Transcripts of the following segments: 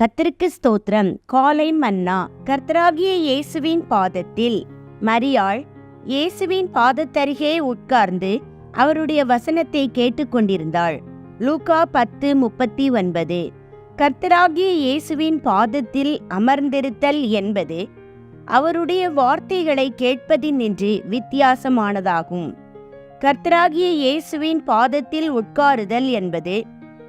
கத்திருக்கு ஸ்தோத்திரம். காலை மன்னா. கர்த்தராகிய இயேசுவின் பாதத்தில் மரியாள் இயேசுவின் பாதத்தருகே உட்கார்ந்து அவருடைய வசனத்தை கேட்டுக்கொண்டிருந்தாள். லூகா பத்து முப்பத்தி ஒன்பது. கர்த்தராகிய இயேசுவின் பாதத்தில் அமர்ந்திருத்தல் என்பது அவருடைய வார்த்தைகளை கேட்பதினின்று வித்தியாசமானதாகும். கர்த்தராகிய இயேசுவின் பாதத்தில் உட்காருதல் என்பது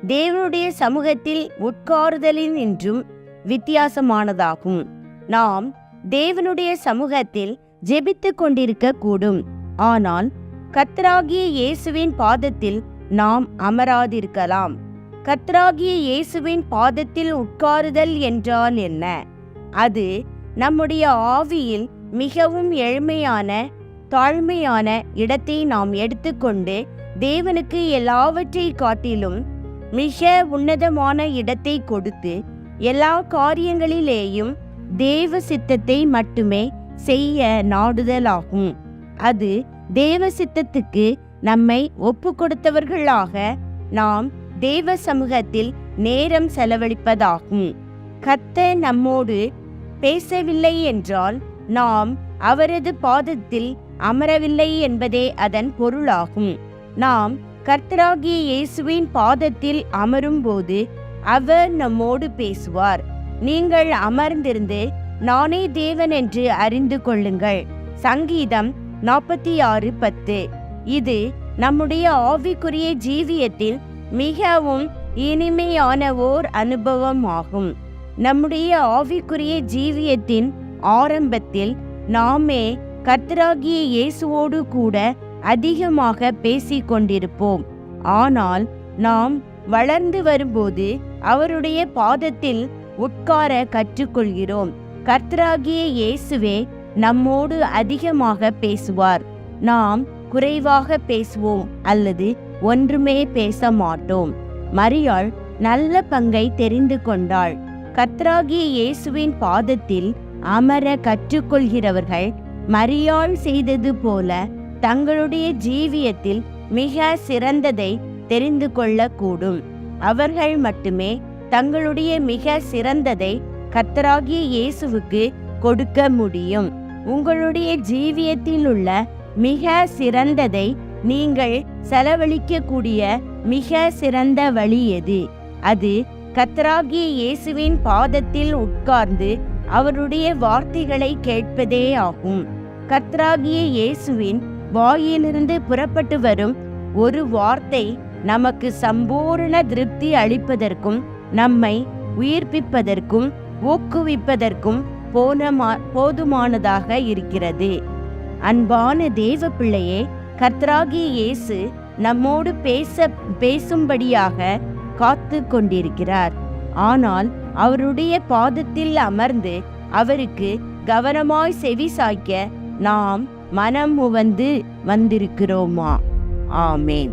தேவனுடைய சமூகத்தில் உட்காருதலின் என்றும் வித்தியாசமானதாகும். நாம் தேவனுடைய சமூகத்தில் ஜெபித்து கொண்டிருக்க கூடும் ஆனால் கத்ராகிய இயேசுவின் பாதத்தில் நாம் அமராதிருக்கலாம். கத்ராகிய இயேசுவின் பாதத்தில் உட்காருதல் என்றால் என்ன? அது நம்முடைய ஆவியில் மிகவும் எளிமையான தாழ்மையான இடத்தை நாம் எடுத்துக்கொண்டு தேவனுக்கு எல்லாவற்றை காட்டிலும் மிக உன்னதமான இடத்தை கொடுத்து எல்லா காரியங்களிலேயும் தேவ சித்தத்தை மட்டுமே செய்ய நாடுதலாகும். அது தேவ சித்தத்துக்கு நம்மை ஒப்பு கொடுத்தவர்களாக நாம் தேவ சமூகத்தில் நேரம் செலவழிப்பதாகும். கத்த நம்மோடு பேசவில்லை என்றால் நாம் அவரது பாதத்தில் அமரவில்லை என்பதே அதன் பொருளாகும். நாம் கர்த்தராகிய இயேசுவின் பாதத்தில் அமரும்போது அவர் நம்மோடு பேசுவார். நீங்கள் அமர்ந்திருந்து நானே தேவன் என்று அறிந்து கொள்ளுங்கள். சங்கீதம் நாற்பத்தி ஆறு பத்து. இது நம்முடைய ஆவிக்குரிய ஜீவியத்தில் மிகவும் இனிமையான ஓர் அனுபவம் ஆகும் நம்முடைய ஆவிக்குரிய ஜீவியத்தின் ஆரம்பத்தில் நாமே கர்த்தராகிய இயேசுவோடு கூட அதிகமாக பேசிக்கொண்டிருப்போம். ஆனால் நாம் வளர்ந்து வரும்போது அவருடைய பாதத்தில் உட்கார கற்றுக்கொள்கிறோம். கர்த்தராகிய இயேசுவே நம்மோடு அதிகமாக பேசுவார். நாம் குறைவாக பேசுவோம் அல்லது ஒன்றுமே பேச மாட்டோம். மரியாள் நல்ல பங்கை தெரிந்து கொண்டாள். கத்ராகிய இயேசுவின் பாதத்தில் அமர கற்றுக்கொள்கிறவர்கள் மரியாள் செய்தது போல தங்களுடைய ஜீவியத்தில் மிக சிறந்ததை தெரிந்து கொள்ளக்கூடும். அவர்கள் மட்டுமே தங்களுடைய மிக சிறந்ததை கத்தராகிய இயேசுவுக்கு கொடுக்க முடியும். உங்களுடைய ஜீவியத்தில் உள்ள மிக சிறந்ததை நீங்கள் செலவழிக்கக்கூடிய மிக சிறந்த வழி எது? அது கத்ராகிய இயேசுவின் பாதத்தில் உட்கார்ந்து அவருடைய வார்த்தைகளை கேட்பதே ஆகும். கத்ராகிய இயேசுவின் வாயிலிருந்து புறப்பட்டு வரும் ஒரு வார்த்தை நமக்கு சம்பூர்ண திருப்தி அளிப்பதற்கும் நம்மை உயிர்ப்பிப்பதற்கும் ஊக்குவிப்பதற்கும் போனமா போதுமானதாக இருக்கிறது. அன்பான தேவ பிள்ளையே கர்த்தராகிய இயேசு நம்மோடு பேச பேசும்படியாக காத்து கொண்டிருக்கிறார். ஆனால் அவருடைய பாதத்தில் அமர்ந்து அவருக்கு கவனமாய் செவி சாய்க்க நாம் மனம் உவந்து வந்திருக்கிறோமா? ஆமேன்.